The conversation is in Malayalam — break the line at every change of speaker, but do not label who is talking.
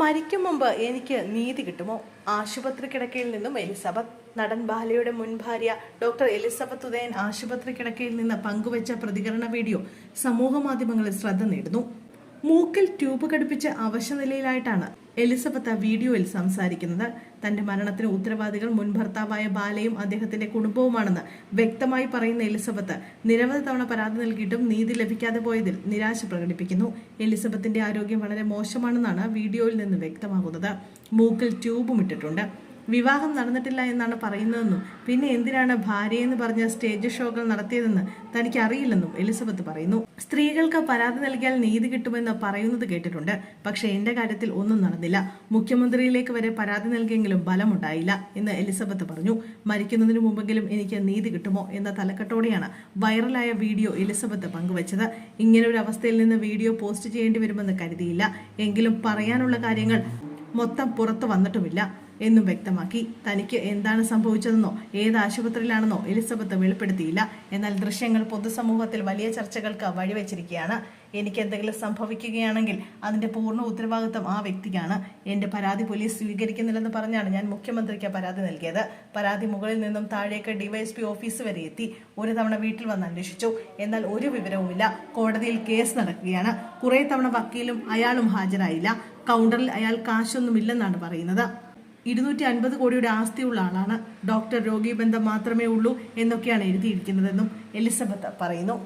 മരിക്കും മുമ്പ് എനിക്ക് നീതി കിട്ടുമോ? ആശുപത്രി കിടക്കയിൽ നിന്നും എലിസബത്ത് നടൻ ബാലയുടെ മുൻ ഭാര്യ ഡോക്ടർ എലിസബത്ത് ഉദയൻ ആശുപത്രി കിടക്കയിൽ നിന്ന് പങ്കുവച്ച പ്രതികരണ വീഡിയോ സമൂഹ മാധ്യമങ്ങളിൽ ശ്രദ്ധ നേടുന്നു. മൂക്കിൽ ട്യൂബ് ഘടിപ്പിച്ച് അവശനിലയിലായിട്ടാണ് എലിസബത്ത് വീഡിയോയിൽ സംസാരിക്കുന്നത്. തന്റെ മരണത്തിന് ഉത്തരവാദികൾ മുൻ ഭർത്താവായ ബാലയും അദ്ദേഹത്തിന്റെ കുടുംബവുമാണെന്ന് വ്യക്തമായി പറയുന്ന എലിസബത്ത് നിരവധി തവണ പരാതി നൽകിയിട്ടും നീതി ലഭിക്കാതെ പോയതിൽ നിരാശ പ്രകടിപ്പിക്കുന്നു. എലിസബത്തിന്റെ ആരോഗ്യം വളരെ മോശമാണെന്നാണ് വീഡിയോയിൽ നിന്ന് വ്യക്തമാകുന്നത്. മൂക്കിൽ ട്യൂബും ഇട്ടിട്ടുണ്ട്. വിവാഹം നടന്നിട്ടില്ല എന്നാണ് പറയുന്നതെന്നും പിന്നെ എന്തിനാണ് ഭാര്യയെന്ന് പറഞ്ഞ സ്റ്റേജ് ഷോകൾ നടത്തിയതെന്ന് തനിക്ക് അറിയില്ലെന്നും എലിസബത്ത് പറയുന്നു. സ്ത്രീകൾക്ക് പരാതി നൽകിയാൽ നീതി കിട്ടുമെന്ന് പറയുന്നത് കേട്ടിട്ടുണ്ട്. പക്ഷെ എന്റെ കാര്യത്തിൽ ഒന്നും നടന്നില്ല. മുഖ്യമന്ത്രിയിലേക്ക് വരെ പരാതി നൽകിയെങ്കിലും ഫലമുണ്ടായില്ല എന്ന് എലിസബത്ത് പറഞ്ഞു. മരിക്കുന്നതിന് മുമ്പെങ്കിലും എനിക്ക് നീതി കിട്ടുമോ എന്ന തലക്കെട്ടോടെയാണ് വൈറലായ വീഡിയോ എലിസബത്ത് പങ്കുവച്ചത്. ഇങ്ങനെ ഒരു അവസ്ഥയിൽ നിന്ന് വീഡിയോ പോസ്റ്റ് ചെയ്യേണ്ടി വരുമെന്ന് കരുതിയില്ല. എങ്കിലും പറയാനുള്ള കാര്യങ്ങൾ മൊത്തം പുറത്തു വന്നിട്ടുമില്ല. എന്നും വ്യക്തമാക്കി. തനിക്ക് എന്താണ് സംഭവിച്ചതെന്നോ ഏത് ആശുപത്രിയിലാണെന്നോ എലിസബത്ത് വെളിപ്പെടുത്തിയില്ല. എന്നാൽ ദൃശ്യങ്ങൾ പൊതുസമൂഹത്തിൽ വലിയ ചർച്ചകൾക്ക് വഴിവെച്ചിരിക്കുകയാണ്. എനിക്ക് എന്തെങ്കിലും സംഭവിക്കുകയാണെങ്കിൽ അതിന്റെ പൂർണ ഉത്തരവാദിത്വം ആ വ്യക്തിക്കാണ്. എന്റെ പരാതി പോലീസ് സ്വീകരിക്കുന്നില്ലെന്ന് പറഞ്ഞാണ് ഞാൻ മുഖ്യമന്ത്രിക്ക് പരാതി നൽകിയത്. പരാതി മുകളിൽ നിന്നും താഴേക്ക് ഡിവൈഎസ്പി ഓഫീസ് വരെ എത്തി. ഒരു തവണ വീട്ടിൽ വന്ന് അന്വേഷിച്ചു. എന്നാൽ ഒരു വിവരവുമില്ല. കോടതിയിൽ കേസ് നടക്കുകയാണ്. കുറെ തവണ വക്കീലും അയാളും ഹാജരായില്ല. കൗണ്ടറിൽ അയാൾ കാശൊന്നുമില്ലെന്നാണ് പറയുന്നത്. ഇരുന്നൂറ്റി അൻപത് കോടിയുടെ ആസ്തിയുള്ള ആളാണ് ഡോക്ടർ രോഗീബന്ധം മാത്രമേ ഉള്ളൂ എന്നൊക്കെയാണ് എഴുതിയിരിക്കുന്നതെന്നും എലിസബത്ത് പറയുന്നു.